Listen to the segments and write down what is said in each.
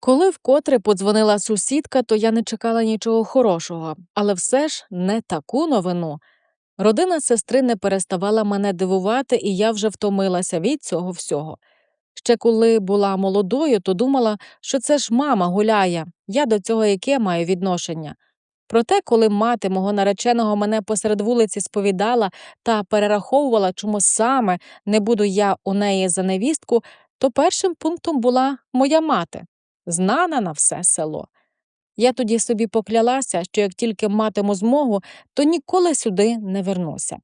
Коли вкотре подзвонила сусідка, то я не чекала нічого хорошого, але все ж не таку новину. Родина сестри не переставала мене дивувати, і я вже втомилася від цього всього. Ще коли була молодою, то думала, що це ж мама гуляє, я до цього яке маю відношення. Проте, коли мати мого нареченого мене посеред вулиці сповідала та перераховувала, чому саме не буду я у неї за невістку, то першим пунктом була моя мати, знана на все село. Я тоді собі поклялася, що як тільки матиму змогу, то ніколи сюди не вернуся.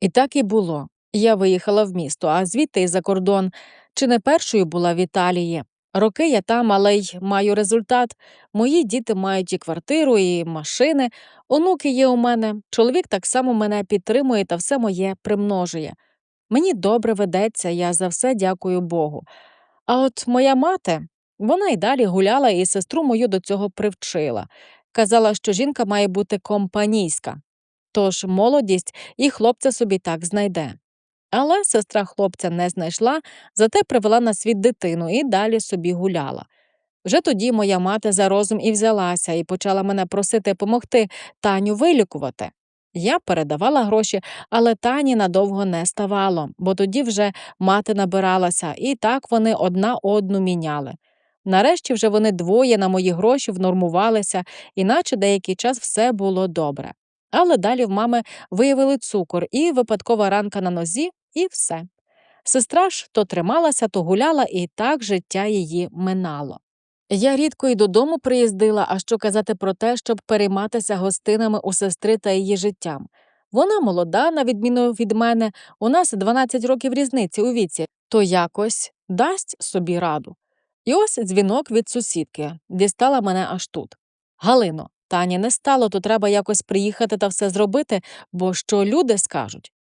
І так і було. Я виїхала в місто, а звідти й за кордон. Чи не першою була в Італії? Роки я там, але й маю результат. Мої діти мають і квартиру, і машини, онуки є у мене. Чоловік так само мене підтримує та все моє примножує. Мені добре ведеться, я за все дякую Богу. А от моя мати, вона й далі гуляла і сестру мою до цього привчила. Казала, що жінка має бути компанійська. Тож молодість і хлопця собі так знайде. Але сестра хлопця не знайшла, зате привела на світ дитину і далі собі гуляла. Вже тоді моя мати за розум і взялася і почала мене просити помогти Таню вилікувати. Я передавала гроші, але Тані надовго не ставало, бо тоді вже мати набиралася, і так вони одна одну міняли. Нарешті вже вони двоє на мої гроші внормувалися, іначе деякий час все було добре. Але далі в мами виявили цукор і випадкова ранка на нозі, і все. Сестра ж то трималася, то гуляла, і так життя її минало. Я рідко й додому приїздила, а що казати про те, щоб перейматися гостинами у сестри та її життям. Вона молода, на відміну від мене, у нас 12 років різниці у віці, то якось дасть собі раду. І ось дзвінок від сусідки дістала мене аж тут. Галино, Тані не стало, то треба якось приїхати та все зробити, бо що люди скажуть.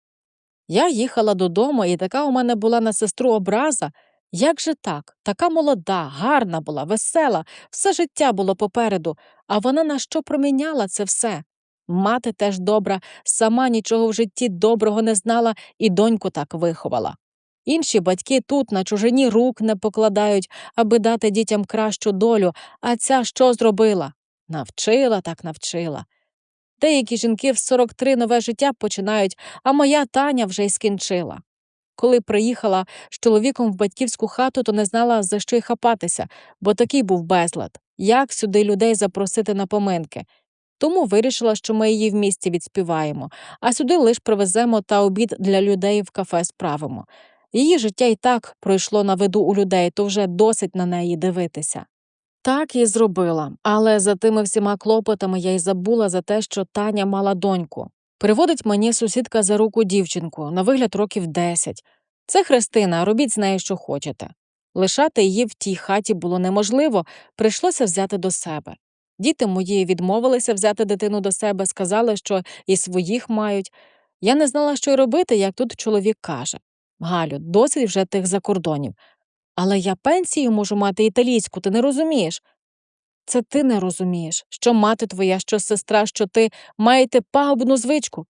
Я їхала додому, і така у мене була на сестру образа. Як же так? Така молода, гарна була, весела, все життя було попереду, а вона на що проміняла це все? Мати теж добра, сама нічого в житті доброго не знала і доньку так виховала. Інші батьки тут на чужині рук не покладають, аби дати дітям кращу долю, а ця що зробила? Навчила так навчила. Деякі жінки в 43 нове життя починають, а моя Таня вже й скінчила. Коли приїхала з чоловіком в батьківську хату, то не знала, за що й хапатися, бо такий був безлад. Як сюди людей запросити на поминки? Тому вирішила, що ми її в місті відспіваємо, а сюди лиш привеземо та обід для людей в кафе справимо. Її життя і так пройшло на виду у людей, то вже досить на неї дивитися. Так і зробила, але за тими всіма клопотами я й забула за те, що Таня мала доньку. Приводить мені сусідка за руку дівчинку, на вигляд років десять. Це Христина, робіть з нею, що хочете. Лишати її в тій хаті було неможливо, прийшлося взяти до себе. Діти мої відмовилися взяти дитину до себе, сказали, що і своїх мають. Я не знала, що й робити, як тут чоловік каже Галю, досить вже тих закордонів. Але я пенсію можу мати італійську, ти не розумієш. Це ти не розумієш, що мати твоя, що сестра, що ти маєте пагубну звичку.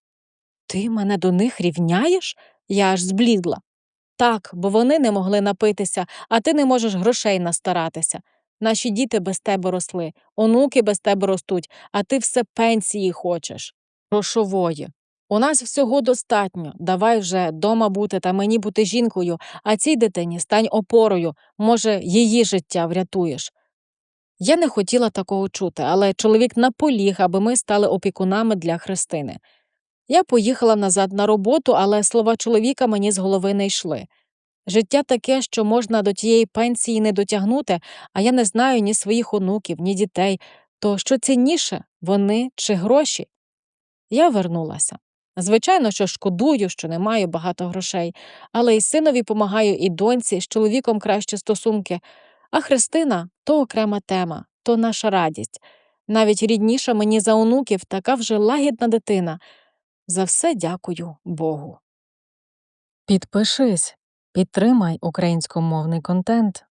Ти мене до них рівняєш? Я аж зблідла. Так, бо вони не могли напитися, а ти не можеш грошей настаратися. Наші діти без тебе росли, онуки без тебе ростуть, а ти все пенсії хочеш. Грошової. У нас всього достатньо. Давай вже дома бути та мені бути жінкою, а цій дитині стань опорою, може, її життя врятуєш. Я не хотіла такого чути, але чоловік наполіг, аби ми стали опікунами для Христини. Я поїхала назад на роботу, але слова чоловіка мені з голови не йшли. Життя таке, що можна до тієї пенсії не дотягнути, а я не знаю ні своїх онуків, ні дітей. То що цінніше вони чи гроші? Я вернулася. Звичайно, що шкодую, що не маю багато грошей, але й синові помагаю, і доньці, з чоловіком кращі стосунки. А Христина то окрема тема, то наша радість. Навіть рідніша мені за онуків така вже лагідна дитина. За все дякую Богу. Підпишись, підтримай українськомовний контент.